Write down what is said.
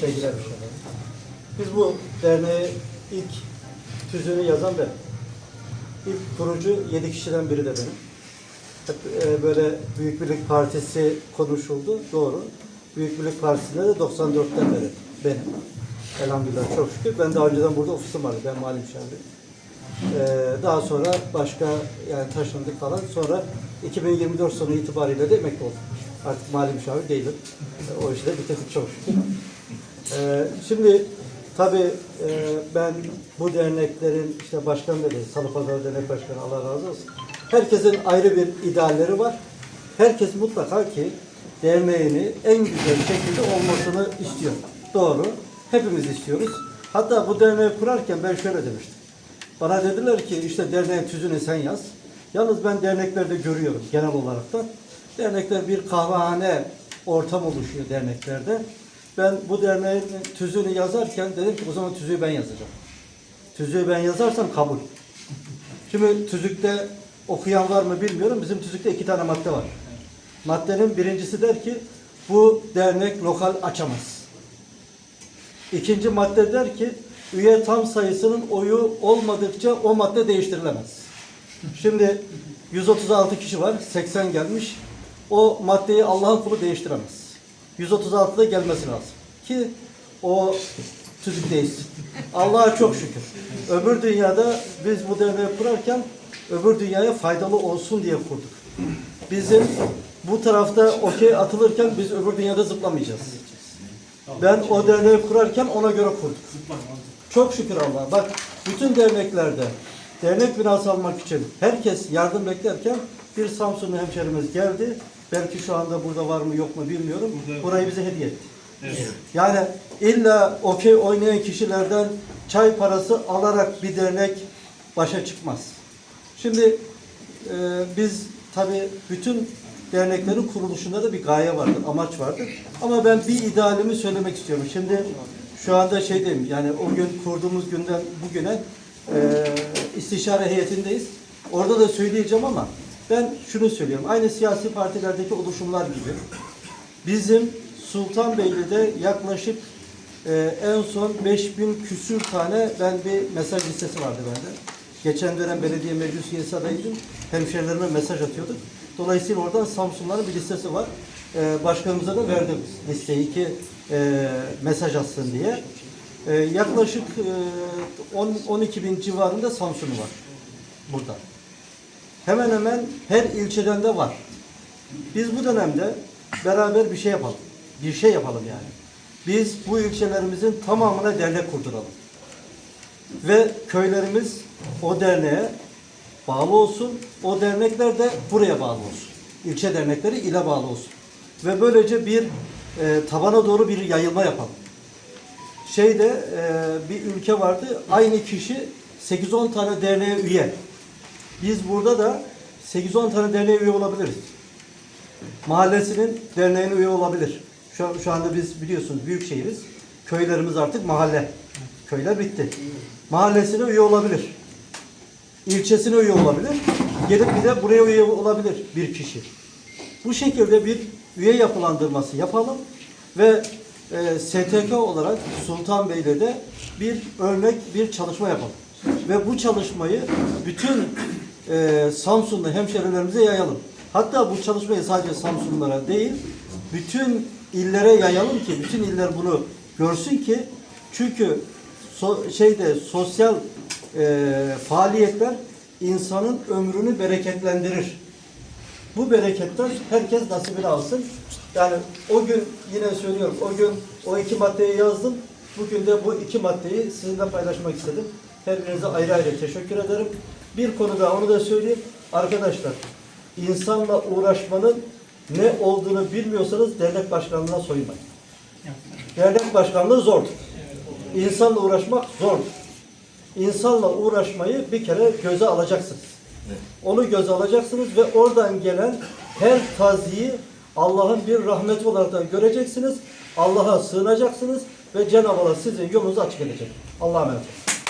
sevgiler inşallah. Biz bu derneği ilk tüzüğünü yazan ben. İlk kurucu yedi kişiden biri de benim. Hep e, böyle Büyük Birlik Partisi konuşuldu. Doğru. Büyük Birlik Partisi'nde de 94'ten beri benim. Elhamdülillah çok şükür. Ben daha önceden burada ofisim vardı. Ben mali müşavirim. Ee, daha sonra başka yani taşındık falan. Sonra 2024 sonu itibariyle de emekli oldum. Artık mali müşavir değilim. Ee, o işi de bitirdik çok şükür. Ee, şimdi tabii e, ben bu derneklerin işte başkanları, Salıpazarı Dernek Başkanı Allah razı olsun. Herkesin ayrı bir idealleri var. Herkes mutlaka ki derneğini en güzel şekilde olmasını istiyor. Doğru. Hepimiz istiyoruz. Hatta bu derneği kurarken ben şöyle demiştim. Bana dediler ki işte derneğin tüzüğünü sen yaz. Yalnız ben derneklerde görüyorum genel olarak da. Dernekler bir kahvehane ortam oluşuyor derneklerde. Ben bu derneğin tüzüğünü yazarken dedim ki o zaman tüzüğü ben yazacağım. Tüzüğü ben yazarsam kabul. Şimdi tüzükte okuyan var mı bilmiyorum. Bizim tüzükte iki tane madde var. Maddenin birincisi der ki bu dernek lokal açamaz. İkinci madde der ki üye tam sayısının oyu olmadıkça o madde değiştirilemez. Şimdi 136 kişi var, 80 gelmiş. O maddeyi Allah'ın kulu değiştiremez. 136'da gelmesi lazım. Ki o tüzükteyiz. Allah'a çok şükür. Öbür dünyada biz bu derneği kurarken öbür dünyaya faydalı olsun diye kurduk. Bizim bu tarafta okey atılırken biz öbür dünyada zıplamayacağız. Ben o derneği kurarken ona göre kurduk. Çok şükür Allah'a. Bak bütün derneklerde dernek binası almak için herkes yardım beklerken bir Samsunlu hemşerimiz geldi. Belki şu anda burada var mı yok mu bilmiyorum. Burayı bize hediye etti. Yani illa okey oynayan kişilerden çay parası alarak bir dernek başa çıkmaz. Şimdi e, biz tabii bütün derneklerin kuruluşunda da bir gaye vardır, amaç vardır. Ama ben bir idealimi söylemek istiyorum. Şimdi şu anda şeydeyim, yani o gün kurduğumuz günden bugüne e, istişare heyetindeyiz. Orada da söyleyeceğim ama ben şunu söylüyorum. Aynı siyasi partilerdeki oluşumlar gibi bizim Sultanbeyli'de yaklaşık e, en son 5000 küsür tane ben bir mesaj listesi vardı bende. Geçen dönem belediye meclis üyesi adayıydım. Hemşerilerime mesaj atıyorduk. Dolayısıyla oradan Samsunların bir listesi var. E, başkanımıza da verdim listeyi ki e, mesaj atsın diye. E, yaklaşık e, 10 12 bin civarında Samsun'u var burada. Hemen hemen her ilçeden de var. Biz bu dönemde beraber bir şey yapalım. Bir şey yapalım yani. Biz bu ilçelerimizin tamamına dernek kurduralım. Ve köylerimiz o derneğe bağlı olsun. O dernekler de buraya bağlı olsun. İlçe dernekleri ile bağlı olsun. Ve böylece bir e, tabana doğru bir yayılma yapalım. Şeyde e, bir ülke vardı. Aynı kişi 8-10 tane derneğe üye. Biz burada da 8-10 tane derneğe üye olabiliriz. Mahallesinin derneğine üye olabilir. Şu, şu anda biz biliyorsunuz büyük şehiriz. Köylerimiz artık mahalle. Köyler bitti. Mahallesine üye olabilir. İlçesine üye olabilir. Gelip bir de buraya üye olabilir bir kişi. Bu şekilde bir üye yapılandırması yapalım ve e, STK olarak Sultanbeyli'de bir örnek bir çalışma yapalım. Ve bu çalışmayı bütün e, Samsunlu hemşerilerimize yayalım. Hatta bu çalışmayı sadece Samsunlulara değil, bütün illere yayalım ki bütün iller bunu görsün ki çünkü so, şeyde sosyal e, faaliyetler insanın ömrünü bereketlendirir. Bu bereketten herkes nasibini alsın. Yani o gün yine söylüyorum, o gün o iki maddeyi yazdım. Bugün de bu iki maddeyi sizinle paylaşmak istedim. Her birinize ayrı ayrı teşekkür ederim. Bir konu daha onu da söyleyeyim. Arkadaşlar, insanla uğraşmanın ne olduğunu bilmiyorsanız dernek başkanlığına soyunmayın. Dernek başkanlığı zordur. İnsanla uğraşmak zordur. İnsanla uğraşmayı bir kere göze alacaksınız. Onu göze alacaksınız ve oradan gelen her taziyi Allah'ın bir rahmeti olarak da göreceksiniz. Allah'a sığınacaksınız ve Cenab-ı Allah sizin yolunuzu açık edecek. Allah'a emanet olun.